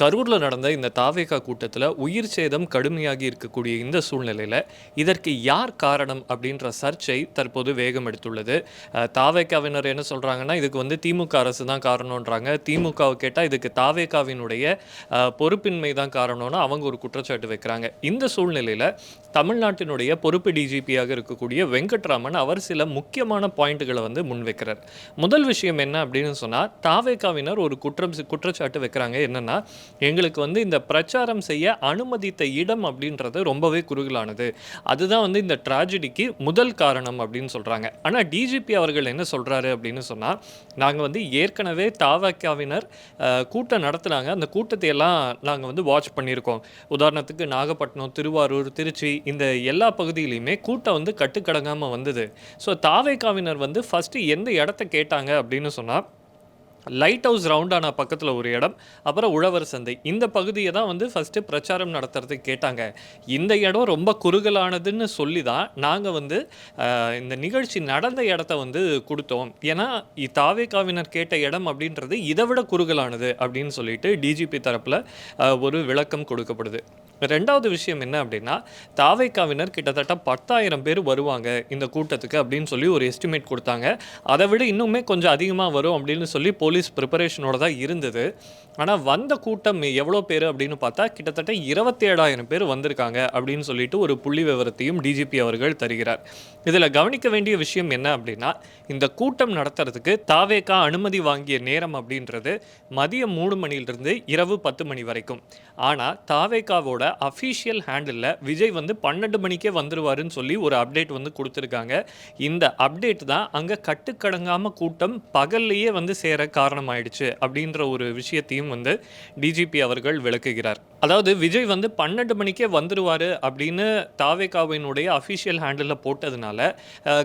கரூரில் நடந்த இந்த தாவேகா கூட்டத்தில் உயிர் சேதம் கடுமையாகி இருக்கக்கூடிய இந்த சூழ்நிலையில் இதற்கு யார் காரணம் அப்படின்ற சர்ச்சை தற்போது வேகம் எடுத்துள்ளது. தாவேகாவினர் என்ன சொல்கிறாங்கன்னா இதுக்கு வந்து திமுக அரசு தான் காரணம்ன்றாங்க. திமுகவை கேட்டால் இதுக்கு தாவேகாவினுடைய பொறுப்பின்மை தான் காரணம்னு அவங்க ஒரு குற்றச்சாட்டு வைக்கிறாங்க. இந்த சூழ்நிலையில் தமிழ்நாட்டினுடைய பொறுப்பு டிஜிபியாக இருக்கக்கூடிய வெங்கட்ராமன் அவர் சில முக்கியமான பாயிண்ட்டுகளை வந்து முன்வைக்கிறார் முதல் விஷயம் என்ன அப்படின்னு சொன்னால் தாவேகாவினர் ஒரு குற்றம் குற்றச்சாட்டு வைக்கிறாங்க. என்னென்னா எங்களுக்கு வந்து இந்த பிரச்சாரம் செய்ய அனுமதித்த இடம் அப்படின்றது ரொம்பவே குறுகலானது. அதுதான் வந்து இந்த ட்ராஜடிக்கு முதல் காரணம் அப்படின்னு சொல்கிறாங்க ஆனால் டிஜிபி அவர்கள் என்ன சொல்கிறாரு அப்படின்னு சொன்னால் நாங்கள் வந்து ஏற்கனவே தாவக்காவினர் கூட்டம் நடத்துனாங்க. அந்த கூட்டத்தை எல்லாம் நாங்கள் வந்து வாட்ச் பண்ணியிருக்கோம். உதாரணத்துக்கு நாகப்பட்டினம் திருவாரூர் திருச்சி இந்த எல்லா பகுதியிலையுமே கூட்டம் வந்து கட்டுக்கடங்காமல் வந்தது. ஸோ தாவேக்காவினர் வந்து ஃபஸ்ட்டு எந்த இடத்த கேட்டாங்க அப்படின்னு சொன்னால் லைட் ஹவுஸ் ரவுண்டான பக்கத்தில் ஒரு இடம் அப்புறம் உழவர் சந்தை. இந்த பகுதியை தான் வந்து ஃபஸ்ட்டு பிரச்சாரம் நடத்துறதுக்கு கேட்டாங்க. இந்த இடம் ரொம்ப குறுகலானதுன்னு சொல்லி தான் நாங்கள் வந்து இந்த நிகழ்ச்சி நடந்த இடத்த வந்து கொடுத்தோம். ஏன்னா தாவேக்காவினர் கேட்ட இடம் அப்படின்றது இதை விட குறுகலானது அப்படின்னு சொல்லிட்டு டிஜிபி தரப்பில் ஒரு விளக்கம் கொடுக்கப்படுது. ரெண்டாவது விஷயம் என்ன அப்படின்னா தாவைக்காவினர் கிட்டத்தட்ட பத்தாயிரம் பேர் வருவாங்க இந்த கூட்டத்துக்கு அப்படின்னு சொல்லி ஒரு எஸ்டிமேட் கொடுத்தாங்க. அதை விட இன்னுமே கொஞ்சம் அதிகமாக வரும் அப்படின்னு சொல்லி போலீஸ் ப்ரிப்பரேஷனோட தான் இருந்தது. ஆனால் வந்த கூட்டம் எவ்வளோ பேர் அப்படின்னு பார்த்தா கிட்டத்தட்ட இருபத்தேழாயிரம் பேர் வந்திருக்காங்க அப்படின்னு சொல்லிட்டு ஒரு புள்ளி விவரத்தையும் டிஜிபி அவர்கள் தருகிறார். இதில் கவனிக்க வேண்டிய விஷயம் என்ன அப்படின்னா இந்த கூட்டம் நடத்துறதுக்கு தாவேக்கா அனுமதி வாங்கிய நேரம் அப்படின்றது மதியம் மூணு மணியிலிருந்து இரவு பத்து மணி வரைக்கும். ஆனால் தாவேக்காவோட அஃபீஷியல் ஹேண்டிலில் விஜய் வந்து பன்னெண்டு மணிக்கே வந்துடுவாருன்னு சொல்லி ஒரு அப்டேட் வந்து கொடுத்துருக்காங்க. இந்த அப்டேட் தான் அங்கே கட்டுக்கடங்காமல் கூட்டம் பகல்லையே வந்து சேர காரணமாயிடுச்சு அப்படின்ற ஒரு விஷயத்தையும் வந்து டிஜிபி அவர்கள் விளக்குகிறார். அதாவது விஜய் வந்து பன்னெண்டு மணிக்கே வந்துடுவார் அப்படின்னு தாவேகாவினுடைய அஃபிஷியல் ஹேண்டிலில் போட்டதுனால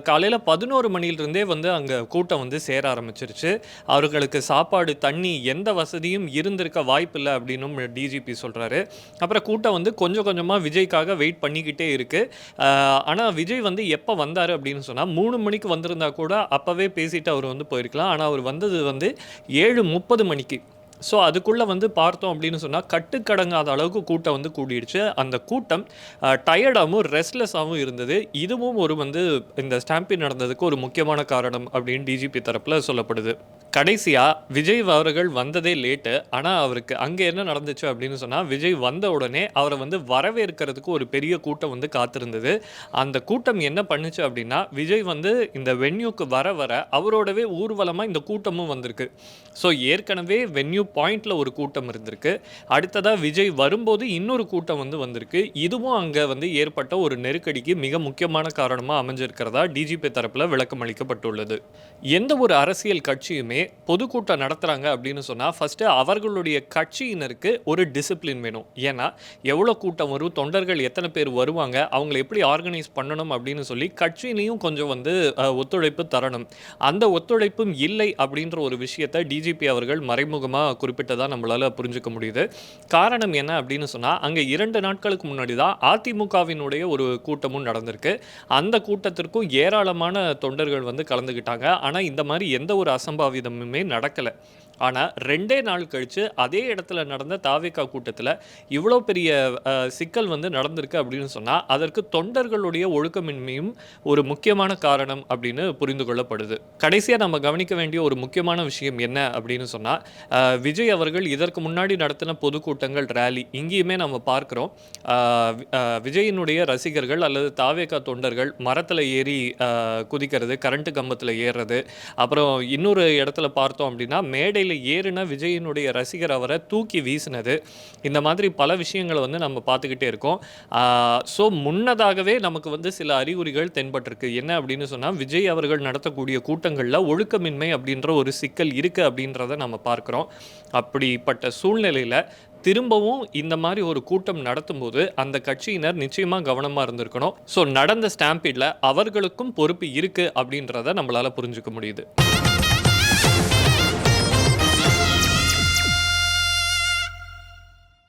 காலையில் பதினோரு மணிலிருந்தே வந்து அங்கே கூட்டம் வந்து சேர ஆரம்பிச்சிருச்சு. அவர்களுக்கு சாப்பாடு தண்ணி எந்த வசதியும் இருந்திருக்க வாய்ப்பில்லை அப்படின்னும் டிஜிபி சொல்கிறாரு அப்புறம் கூட்டம் வந்து கொஞ்சம் கொஞ்சமாக விஜய்க்காக வெயிட் பண்ணிக்கிட்டே இருக்குது ஆனால் விஜய் வந்து எப்போ வந்தார் அப்படின்னு சொன்னால் மூணு மணிக்கு வந்திருந்தா கூட அப்போவே பேசிட்டு அவர் வந்து போயிருக்கலாம். ஆனால் அவர் வந்தது வந்து ஏழு முப்பது மணிக்கு. ஸோ அதுக்குள்ளே வந்து பார்த்தோம் அப்படின்னு சொன்னால் கட்டுக்கடங்காத அளவுக்கு கூட்டம் வந்து கூடிடுச்சு. அந்த கூட்டம் டயர்டாகவும் ரெஸ்ட்லெஸ்ஸாகவும் இருந்தது. இதுவும் ஒரு வந்து இந்த ஸ்டாம்பிங் நடந்ததுக்கு ஒரு முக்கியமான காரணம் அப்படின்னு டிஜிபி தரப்பில் சொல்லப்படுது. கடைசியாக விஜய் அவர்கள் வந்ததே லேட்டு ஆனால் அவருக்கு அங்கே என்ன நடந்துச்சு அப்படின்னு சொன்னால் விஜய் வந்த உடனே அவரை வந்து வரவேற்கிறதுக்கு ஒரு பெரிய கூட்டம் வந்து காத்திருந்தது. அந்த கூட்டம் என்ன பண்ணுச்சு அப்படின்னா விஜய் வந்து இந்த வென்யூக்கு வர வர அவரோடவே ஊர்வலமாக இந்த கூட்டமும் வந்திருக்கு. ஸோ ஏற்கனவே வென்யூ பாயிண்டில் ஒரு கூட்டம் இருந்திருக்கு. அடுத்ததாக விஜய் வரும்போது இன்னொரு கூட்டம் வந்து வந்திருக்கு. இதுவும் அங்கே வந்து ஏற்பட்ட ஒரு நெருக்கடிக்கு மிக முக்கியமான காரணமாக அமைஞ்சிருக்கிறதா டிஜிபி தரப்பில் விளக்கம் அளிக்கப்பட்டுள்ளது எந்த ஒரு அரசியல் கட்சியுமே பொதுக்கூட்டம் நடத்துகிறாங்க அப்படின்னு சொன்னால் ஃபஸ்ட்டு அவர்களுடைய கட்சியினருக்கு ஒரு டிசிப்ளின் வேணும். ஏன்னா எவ்வளோ கூட்டம் வரும் தொண்டர்கள் எத்தனை பேர் வருவாங்க அவங்கள எப்படி ஆர்கனைஸ் பண்ணணும் அப்படின்னு சொல்லி கட்சியிலையும் கொஞ்சம் வந்து ஒத்துழைப்பு தரணும். அந்த ஒத்துழைப்பும் இல்லை அப்படின்ற ஒரு விஷயத்தை டிஜிபி அவர்கள் மறைமுகமாக குறிப்பிட்டதாக நம்மளால் புரிஞ்சுக்க முடியுது. காரணம் என்ன அப்படின்னு சொன்னால் அங்கே இரண்டு நாட்களுக்கு முன்னாடி தான் அதிமுகவினுடைய ஒரு கூட்டமும் நடந்திருக்கு. அந்த கூட்டத்திற்கும் ஏராளமான தொண்டர்கள் வந்து கலந்துக்கிட்டாங்க ஆனால் இந்த மாதிரி எந்த ஒரு அசம்பாவிதமுமே நடக்கலை. ஆனால் ரெண்டே நாள் கழித்து அதே இடத்துல நடந்த தாவேக்கா கூட்டத்தில் இவ்வளோ பெரிய சிக்கல் வந்து நடந்திருக்கு அப்படின்னு சொன்னால் அதற்கு தொண்டர்களுடைய ஒழுக்கமின்மையும் ஒரு முக்கியமான காரணம் அப்படின்னு புரிந்து கொள்ளப்படுது. கடைசியாக நம்ம கவனிக்க வேண்டிய ஒரு முக்கியமான விஷயம் என்ன அப்படின்னு சொன்னால் விஜய் அவர்கள் இதற்கு முன்னாடி நடத்தின பொதுக்கூட்டங்கள் ரேலி இங்கேயுமே நம்ம பார்க்குறோம். விஜயினுடைய ரசிகர்கள் அல்லது தாவேக்கா தொண்டர்கள் மரத்தில் ஏறி குதிக்கிறது கரண்ட்டு கம்பத்தில் ஏறுறது அப்புறம் இன்னொரு இடத்துல பார்த்தோம் அப்படின்னா மேடை மேடையில் ஏறுன விஜயினுடைய ரசிகர் அவரை தூக்கி வீசினது. இந்த மாதிரி பல விஷயங்களை வந்து நம்ம பார்த்துக்கிட்டே இருக்கோம். ஸோ முன்னதாகவே நமக்கு வந்து சில அறிகுறிகள் தென்பட்டிருக்கு. என்ன அப்படின்னு சொன்னால் விஜய் அவர்கள் நடத்தக்கூடிய கூட்டங்களில் ஒழுக்கமின்மை அப்படின்ற ஒரு சிக்கல் இருக்குது அப்படின்றத நம்ம பார்க்குறோம். அப்படிப்பட்ட சூழ்நிலையில் திரும்பவும் இந்த மாதிரி ஒரு கூட்டம் நடத்தும்போது அந்த கட்சியினர் நிச்சயமாக கவனமாக இருந்திருக்கணும். ஸோ நடந்த ஸ்டாம்பீடில் அவர்களுக்கும் பொறுப்பு இருக்குது அப்படின்றத நம்மளால் புரிஞ்சுக்க முடியுது.